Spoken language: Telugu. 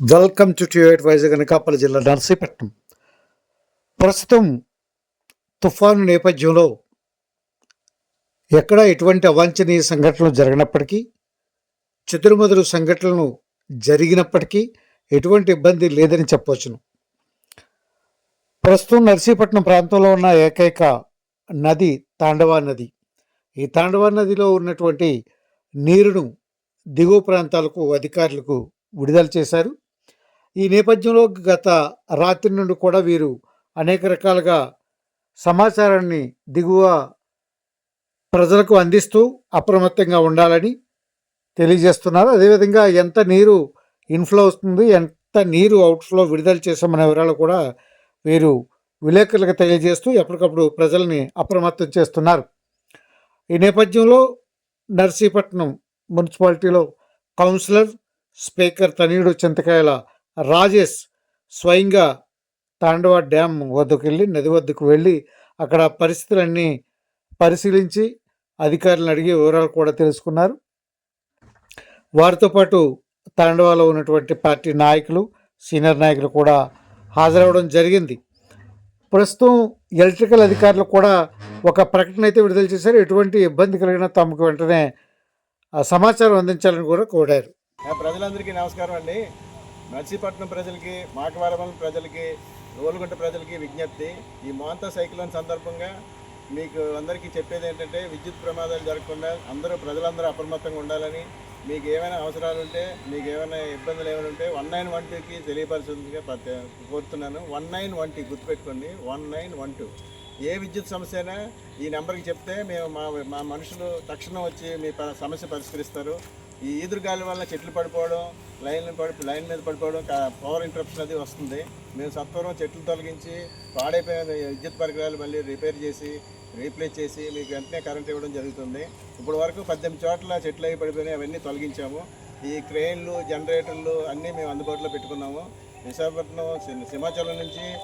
వెల్కమ్ టు టిఎయిట్ వైజాగ్ అనకాపల్లి జిల్లా నర్సీపట్నం. ప్రస్తుతం తుఫాను నేపథ్యంలో ఎక్కడ ఎటువంటి అవాంఛనీయ సంఘటనలు జరిగినప్పటికీ చెదురుమదురు సంఘటనలు జరిగినప్పటికీ ఎటువంటి ఇబ్బంది లేదని చెప్పవచ్చును. ప్రస్తుతం నర్సీపట్నం ప్రాంతంలో ఉన్న ఏకైక నది తాండవా నది. ఈ తాండవా నదిలో ఉన్నటువంటి నీరును దిగువ ప్రాంతాలకు అధికారులకు విడుదల చేశారు. ఈ నేపథ్యంలో గత రాత్రి నుండి కూడా వీరు అనేక రకాలుగా సమాచారాన్ని దిగువ ప్రజలకు అందిస్తూ అప్రమత్తంగా ఉండాలని తెలియజేస్తున్నారు. అదేవిధంగా ఎంత నీరు ఇన్ఫ్లో వస్తుంది ఎంత నీరు అవుట్ఫ్లో విడుదల చేసామనే వివరాలు కూడా వీరు విలేకరులకు తెలియజేస్తూ ఎప్పటికప్పుడు ప్రజల్ని అప్రమత్తం చేస్తున్నారు. ఈ నేపథ్యంలో నర్సీపట్నం మున్సిపాలిటీలో కౌన్సిలర్ స్పీకర్ తనయుడు చింతకాయల రాజేష్ స్వయంగా తాండవ డ్యామ్ వద్దకు వెళ్ళి నది వద్దకు వెళ్ళి అక్కడ పరిస్థితులన్నీ పరిశీలించి అధికారులను అడిగి వివరాలు కూడా తెలుసుకున్నారు. వారితో పాటు తాండవాలో ఉన్నటువంటి పార్టీ నాయకులు సీనియర్ నాయకులు కూడా హాజరవడం జరిగింది. ప్రస్తుతం ఎలక్ట్రికల్ అధికారులు కూడా ఒక ప్రకటన అయితే విడుదల చేశారు. ఎటువంటి ఇబ్బంది కలిగినా తమకు వెంటనే ఆ సమాచారం అందించాలని కూడా కోరారు. ఆ ప్రజలందరికీ నమస్కారం అండి. నర్సీపట్నం ప్రజలకి మాకవరం ప్రజలకి రోలుగుంట ప్రజలకి విజ్ఞప్తి. ఈ మోంతా సైక్లోన్ సందర్భంగా మీకు అందరికీ చెప్పేది ఏంటంటే విద్యుత్ ప్రమాదాలు జరగకుండా అందరూ ప్రజలందరూ అప్రమత్తంగా ఉండాలని. మీకు ఏమైనా అవసరాలు ఉంటే మీకు ఏమైనా ఇబ్బందులు ఏమైనా ఉంటే వన్ నైన్ వన్ టూకి తెలియపరచుగా కోరుతున్నాను. వన్ నైన్ వన్ టూ గుర్తుపెట్టుకోండి. One nine one two. ఏ విద్యుత్ సమస్య అయినా ఈ నెంబర్కి చెప్తే మేము మా మా మనుషులు తక్షణం వచ్చి మీ ప- సమస్య పరిష్కరిస్తారు. ఈ ఈదురుగాలి వల్ల చెట్లు పడిపోవడం లైన్ పడి లైన్ మీద పడిపోవడం పవర్ ఇంటరప్షన్ అది వస్తుంది. మేము సత్వరం చెట్లు తొలగించి పాడైపోయిన విద్యుత్ పరికరాలు మళ్ళీ రిపేర్ చేసి రీప్లేస్ చేసి మీకు వెంటనే కరెంట్ ఇవ్వడం జరుగుతుంది. ఇప్పుడు వరకు పద్దెనిమిది చోట్ల చెట్లు అవి పడిపోయినాయి అవన్నీ తొలగించాము. ఈ క్రెయిన్లు జనరేటర్లు అన్నీ మేము అందుబాటులో పెట్టుకున్నాము. విశాఖపట్నం సి- సింహాచలం నుంచి